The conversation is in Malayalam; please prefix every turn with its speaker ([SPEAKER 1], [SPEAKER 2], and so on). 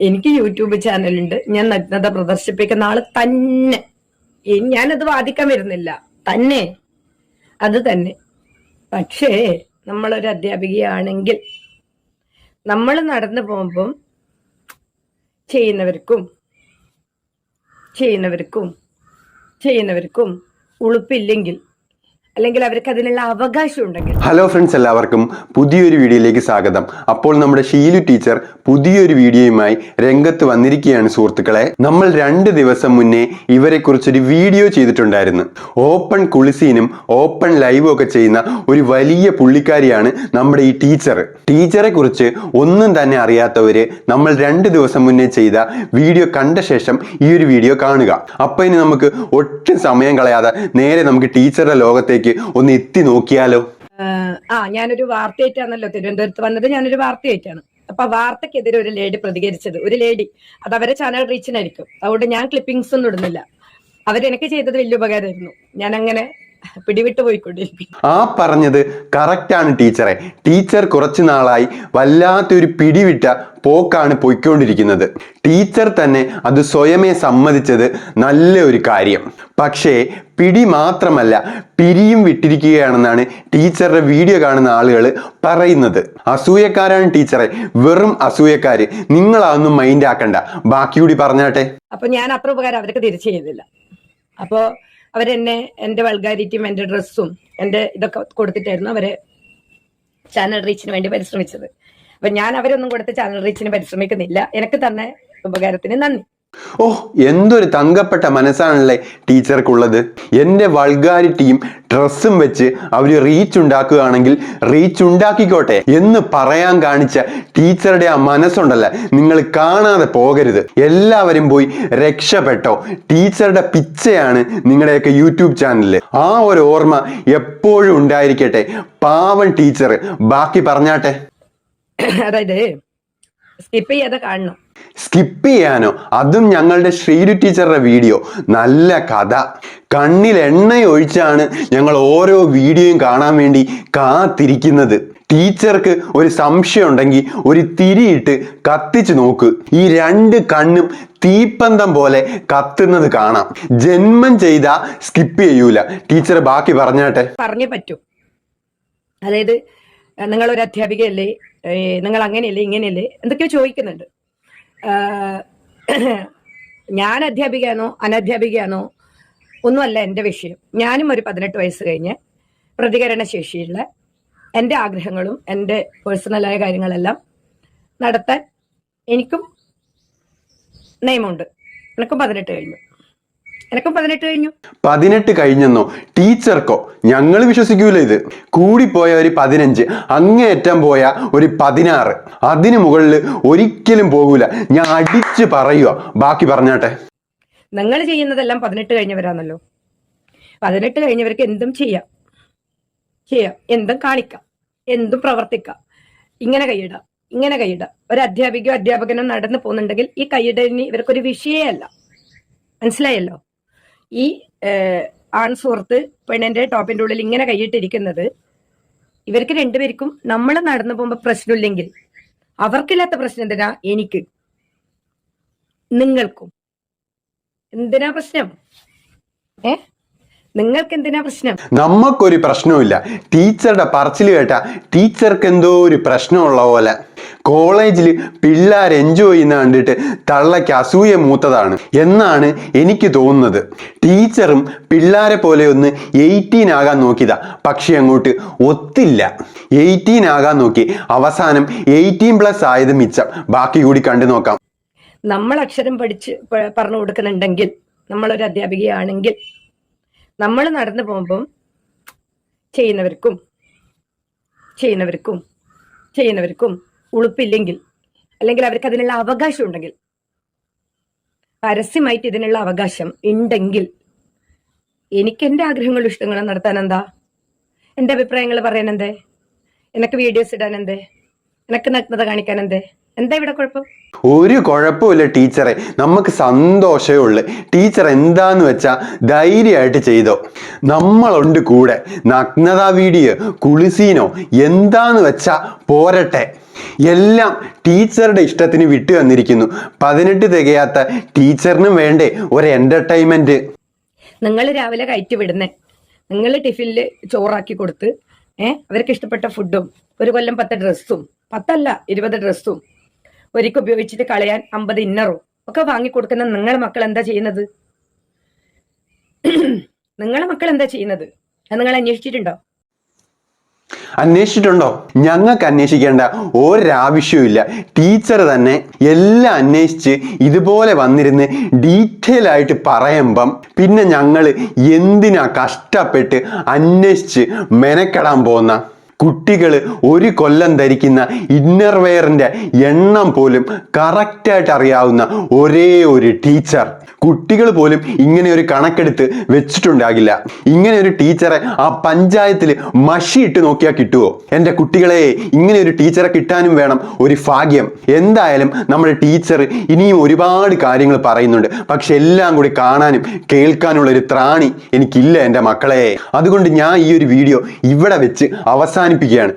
[SPEAKER 1] എനിക്ക് യൂട്യൂബ് ചാനലുണ്ട്. ഞാൻ നഗ്നത പ്രദർശിപ്പിക്കുന്ന ആൾ തന്നെ. ഞാനത് വാദിക്കാൻ വരുന്നില്ല. തന്നെ. അത് തന്നെ. പക്ഷേ നമ്മളൊരു അധ്യാപികയാണെങ്കിൽ നമ്മൾ നടന്നു പോകുമ്പം ചെയ്യുന്നവർക്കും ചെയ്യുന്നവർക്കും ചെയ്യുന്നവർക്കും ഉളുപ്പില്ലെങ്കിൽ അല്ലെങ്കിൽ അവർക്ക് അതിനുള്ള അവകാശം ഉണ്ടെങ്കിൽ.
[SPEAKER 2] ഹലോ ഫ്രണ്ട്സ് എല്ലാവർക്കും പുതിയൊരു വീഡിയോയിലേക്ക് സ്വാഗതം. അപ്പോൾ നമ്മുടെ ഷീലു ടീച്ചർ പുതിയൊരു വീഡിയോയുമായി രംഗത്ത് വന്നിരിക്കുകയാണ് സുഹൃത്തുക്കളെ. നമ്മൾ രണ്ട് ദിവസം മുന്നേ ഇവരെ കുറിച്ചൊരു വീഡിയോ ചെയ്തിട്ടുണ്ടായിരുന്നു. ഓപ്പൺ കുളിസീനും ഓപ്പൺ ലൈവും ഒക്കെ ചെയ്യുന്ന ഒരു വലിയ പുള്ളിക്കാരിയാണ് നമ്മുടെ ഈ ടീച്ചർ. ടീച്ചറെ കുറിച്ച് ഒന്നും തന്നെ അറിയാത്തവര് നമ്മൾ രണ്ട് ദിവസം മുന്നേ ചെയ്ത വീഡിയോ കണ്ട ശേഷം ഈ ഒരു വീഡിയോ കാണുക. അപ്പൊ ഇനി നമുക്ക് ഒട്ടും സമയം കളയാതെ നേരെ നമുക്ക് ടീച്ചറുടെ ലോകത്തേക്ക് ഒന്ന് എത്തി നോക്കിയാലോ?
[SPEAKER 1] ആ ഞാനൊരു വാർത്തയായിട്ടാണല്ലോ തിരുവനന്തപുരത്ത് വന്നത്. ഞാനൊരു വാർത്തയായിട്ടാണ്. അപ്പൊ വാർത്തക്കെതിരെ ഒരു ലേഡി പ്രതികരിച്ചത്. ഒരു ലേഡി. അത് അവരെ ചാനൽ റീച്ചിനായിരിക്കും അതുകൊണ്ട് ഞാൻ ക്ലിപ്പിംഗ്സ് ഒന്നും ഇടുന്നില്ല. അവരെനിക്ക് ചെയ്തത് വലിയ ഉപകാരമായിരുന്നു. ഞാൻ അങ്ങനെ പിടിവിട്ട് പോയിക്കൊണ്ടിരിക്കും.
[SPEAKER 2] ആ പറഞ്ഞത് കറക്റ്റാണ് ടീച്ചറെ. ടീച്ചർ കുറച്ചു നാളായി വല്ലാത്തൊരു പിടിവിട്ട പോക്കാണ് പോയിക്കൊണ്ടിരിക്കുന്നത്. ടീച്ചർ തന്നെ അത് സ്വയമേ സമ്മതിച്ചത് നല്ല ഒരു കാര്യം. പക്ഷേ പിടി മാത്രമല്ല പിരിയും വിട്ടിരിക്കുകയാണെന്നാണ് ടീച്ചറുടെ വീഡിയോ കാണുന്ന ആളുകൾ പറയുന്നത്. അസൂയക്കാരാണ് ടീച്ചറെ. വെറും അസൂയക്കാര്. നിങ്ങളതൊന്നും മൈൻഡ് ആക്കണ്ട. ബാക്കി കൂടി പറഞ്ഞാട്ടെ.
[SPEAKER 1] അപ്പൊ ഞാൻ അത്ര ഉപകാരം അവർക്ക് തിരിച്ചു ചെയ്തില്ല അപ്പോ അവരെന്നെ എന്റെ വൾഗാരിറ്റിയും എന്റെ ഡ്രസ്സും എന്റെ ഇതൊക്കെ കൊടുത്തിട്ടായിരുന്നു അവരെ ചാനൽ റീച്ചിന് വേണ്ടി പരിശ്രമിച്ചത്. അപ്പൊ ഞാൻ അവരൊന്നും കൊടുത്ത് ചാനൽ റീച്ചിന് പരിശ്രമിക്കുന്നില്ല. എനിക്ക് തന്നെ ഉപകാരത്തിന് നന്ദി.
[SPEAKER 2] ഓ എന്തൊരു തങ്കപ്പെട്ട മനസ്സാണല്ലേ ടീച്ചർക്കുള്ളത്. എന്റെ വൾഗാരിറ്റിയും ഡ്രസ്സും വെച്ച് അവർ റീച്ച് ഉണ്ടാക്കുകയാണെങ്കിൽ റീച്ച് ഉണ്ടാക്കിക്കോട്ടെ എന്ന് പറയാൻ കാണിച്ച ടീച്ചറുടെ ആ മനസ്സുണ്ടല്ല? നിങ്ങൾ കാണാതെ പോകരുത്. എല്ലാവരും പോയി രക്ഷപ്പെട്ടോ. ടീച്ചറുടെ പിച്ചയാണ് നിങ്ങളുടെയൊക്കെ യൂട്യൂബ് ചാനലിൽ ആ ഒരു ഓർമ്മ എപ്പോഴും ഉണ്ടായിരിക്കട്ടെ. പാവൻ ടീച്ചർ ബാക്കി പറഞ്ഞാട്ടെ.
[SPEAKER 1] അതായത് സ്കിപ്പ് ചെയ്യാതെ കാണണം.
[SPEAKER 2] സ്കിപ്പ് ചെയ്യാനോ. അതും ഞങ്ങളുടെ ശ്രീരു ടീച്ചറുടെ വീഡിയോ. നല്ല കഥ. കണ്ണിൽ എണ്ണ ഒഴിച്ചാണ് ഞങ്ങൾ ഓരോ വീഡിയോയും കാണാൻ വേണ്ടി കാത്തിരിക്കുന്നത്. ടീച്ചർക്ക് ഒരു സംശയം ഉണ്ടെങ്കിൽ ഒരു തിരിയിട്ട് കത്തിച്ചു നോക്ക്. ഈ രണ്ട് കണ്ണും തീപ്പന്തം പോലെ കത്തുന്നത് കാണാം. ജന്മം ചെയ്ത സ്കിപ്പ് ചെയ്യൂല. ടീച്ചർ ബാക്കി പറഞ്ഞാട്ടെ.
[SPEAKER 1] പറഞ്ഞേ പറ്റൂ. അതായത് നിങ്ങൾ ഒരു അധ്യാപികയല്ലേ? നിങ്ങൾ അങ്ങനെയല്ലേ ഇങ്ങനെയല്ലേ? എന്തൊക്കെയോ ചോദിക്കുന്നുണ്ട്. ഞാൻ അധ്യാപികയാണോ അനധ്യാപികയാണോ ഒന്നുമല്ല എന്റെ വിഷയം. ഞാനും ഒരു പതിനെട്ട് വയസ്സ് കഴിഞ്ഞ് പ്രതികരണ ശേഷിയുള്ള എന്റെ ആഗ്രഹങ്ങളും എന്റെ പേഴ്സണലായ കാര്യങ്ങളെല്ലാം നടത്താൻ എനിക്കും നിയമമുണ്ട്. എനിക്കും പതിനെട്ട് കഴിഞ്ഞു. എനിക്കും പതിനെട്ട് കഴിഞ്ഞു.
[SPEAKER 2] പതിനെട്ട് കഴിഞ്ഞെന്നോ? ടീച്ചർക്കോ? ഞങ്ങൾ വിശ്വസിക്കൂല ഇത്. കൂടിപ്പോയ ഒരു പതിനഞ്ച് അങ്ങേയറ്റം പോയ ഒരു പതിനാറ്. അതിനു മുകളിൽ ഒരിക്കലും പോകൂല. ഞാൻ അടിച്ച് പറയുക. ബാക്കി പറഞ്ഞാട്ടെ.
[SPEAKER 1] നിങ്ങൾ ചെയ്യുന്നതെല്ലാം പതിനെട്ട് കഴിഞ്ഞവരാണല്ലോ. പതിനെട്ട് കഴിഞ്ഞവർക്ക് എന്തും ചെയ്യാം. ചെയ്യാം. എന്തും കാണിക്കാം. എന്തും പ്രവർത്തിക്കാം. ഇങ്ങനെ കൈയിടാം. ഇങ്ങനെ കൈയിടാം. ഒരു അധ്യാപികയോ അധ്യാപകനോ നടന്നു പോകുന്നുണ്ടെങ്കിൽ ഈ കൈയിടലിന് ഇവർക്കൊരു വിഷയമല്ല മനസ്സിലായല്ലോ? ഈ ഏഹ്, ആൺ സുഹൃത്ത് പെണ്ണിന്റെ ടോപ്പിന്റെ ഉള്ളിൽ ഇങ്ങനെ കൈയിട്ടിരിക്കുന്നത്. ഇവർക്ക് രണ്ടുപേർക്കും നമ്മൾ നടന്നു പോകുമ്പോൾ പ്രശ്നമില്ലെങ്കിൽ അവർക്കില്ലാത്ത പ്രശ്നം എന്തിനാ? എനിക്ക്. നിങ്ങൾക്കും. എന്തിനാ പ്രശ്നം? ഏ? നിങ്ങൾക്ക് എന്തിനാ പ്രശ്നം?
[SPEAKER 2] നമുക്കൊരു പ്രശ്നവുമില്ല. ടീച്ചറുടെ പറച്ചിൽ കേട്ട ടീച്ചർക്ക് എന്തോ ഒരു പ്രശ്നമുള്ള പോലെ. കോളേജിൽ പിള്ളേർ എൻജോയ് ചെയ്യുന്ന കണ്ടിട്ട് തള്ളയ്ക്ക് അസൂയ മൂത്തതാണ് എന്നാണ് എനിക്ക് തോന്നുന്നത്. ടീച്ചറും പിള്ളേരെ പോലെ ഒന്ന് എയ്റ്റീൻ ആകാൻ നോക്കിയതാ. പക്ഷെ അങ്ങോട്ട് ഒത്തില്ല. എയ്റ്റീൻ ആകാൻ നോക്കി. അവസാനം എയ്റ്റീൻ പ്ലസ് ആയത് മിച്ചം. ബാക്കി കൂടി കണ്ടു നോക്കാം.
[SPEAKER 1] നമ്മൾ അക്ഷരം പഠിച്ച് പറഞ്ഞു കൊടുക്കുന്നുണ്ടെങ്കിൽ നമ്മളൊരു അധ്യാപികയാണെങ്കിൽ നമ്മൾ നടന്നു പോകുമ്പം ചെയ്യുന്നവർക്കും ചെയ്യുന്നവർക്കും ചെയ്യുന്നവർക്കും ഉളുപ്പില്ലെങ്കിൽ അല്ലെങ്കിൽ അവർക്ക് അതിനുള്ള അവകാശം ഉണ്ടെങ്കിൽ പരസ്യമായിട്ട് ഇതിനുള്ള അവകാശം ഉണ്ടെങ്കിൽ എനിക്ക് എന്റെ ആഗ്രഹങ്ങളും ഇഷ്ടങ്ങളും നടത്താൻ എന്താ? എന്റെ അഭിപ്രായങ്ങൾ പറയാൻ എന്തേ? എനിക്ക് വീഡിയോസ് ഇടാൻ എന്തേ? എനിക്ക് നഗ്നത കാണിക്കാൻ എന്തേ? എന്താ ഇവിടെ കുഴപ്പം?
[SPEAKER 2] ഒരു കുഴപ്പമില്ല ടീച്ചറെ. നമുക്ക് സന്തോഷമേ ഉള്ളു. ടീച്ചർ എന്താന്ന് വെച്ചാൽ ധൈര്യമായിട്ട് ചെയ്തോ. നമ്മളുണ്ട് കൂടെ. നഗ്നതാ വീഡിയോ കുളിസീനോ എന്താന്ന് വെച്ചാ പോരട്ടെ. എല്ലാം ടീച്ചറുടെ ഇഷ്ടത്തിന് വിട്ടു വന്നിരിക്കുന്നു പതിനെട്ട് തികയാത്ത ടീച്ചറിനും വേണ്ടേ ഒരു എന്റർടൈൻമെന്റ്
[SPEAKER 1] നിങ്ങൾ രാവിലെ കയറ്റി വിടുന്നേ. നിങ്ങൾ ടിഫിനിൽ ചോറാക്കി കൊടുത്ത് ഏഹ് അവർക്ക് ഇഷ്ടപ്പെട്ട ഫുഡും ഒരു കൊല്ലം പത്ത് ഡ്രസ്സും പത്തല്ല ഇരുപത് ഡ്രസ്സും ഒരിക്കൽ ഉപയോഗിച്ചിട്ട് കളയാൻ അമ്പത് ഇന്നറും ഒക്കെ വാങ്ങിക്കൊടുക്കുന്ന നിങ്ങളെ മക്കൾ എന്താ ചെയ്യുന്നത്? നിങ്ങളെ മക്കൾ എന്താ ചെയ്യുന്നത്? നിങ്ങൾ അന്വേഷിച്ചിട്ടുണ്ടോ?
[SPEAKER 2] അന്വേഷിച്ചിട്ടുണ്ടോ? ഞങ്ങൾക്ക് അന്വേഷിക്കേണ്ട ഒരാവശ്യവുമില്ല ടീച്ചർ തന്നെ എല്ലാം അന്വേഷിച്ച് ഇതുപോലെ വന്നിരുന്ന് ഡീറ്റെയിൽ ആയിട്ട് പറയുമ്പം പിന്നെ ഞങ്ങൾ എന്തിനാ കഷ്ടപ്പെട്ട് അന്വേഷിച്ച് മെനക്കെടാൻ പോകുന്ന? കുട്ടികൾ ഒരു കൊല്ലം ധരിക്കുന്ന ഇന്നർവെയറിന്റെ എണ്ണം പോലും കറക്റ്റായിട്ട് അറിയാവുന്ന ഒരേ ഒരു ടീച്ചർ. കുട്ടികൾ പോലും ഇങ്ങനെ ഒരു കണക്കെടുത്ത് വെച്ചിട്ടുണ്ടാകില്ല. ഇങ്ങനെ ഒരു ടീച്ചറെ ആ പഞ്ചായത്തിൽ മഷിയിട്ട് നോക്കിയാൽ കിട്ടുമോ എന്റെ കുട്ടികളെ ഇങ്ങനെ ഒരു ടീച്ചറെ കിട്ടാനും വേണം ഒരു ഭാഗ്യം. എന്തായാലും നമ്മുടെ ടീച്ചർ ഇനിയും ഒരുപാട് കാര്യങ്ങൾ പറയുന്നുണ്ട്. പക്ഷെ എല്ലാം കൂടി കാണാനും കേൾക്കാനുള്ള ഒരു ത്രാണി എനിക്കില്ല എന്റെ മക്കളെ. അതുകൊണ്ട് ഞാൻ ഈ ഒരു വീഡിയോ ഇവിടെ വെച്ച് അവസാനിപ്പിക്കുകയാണ്.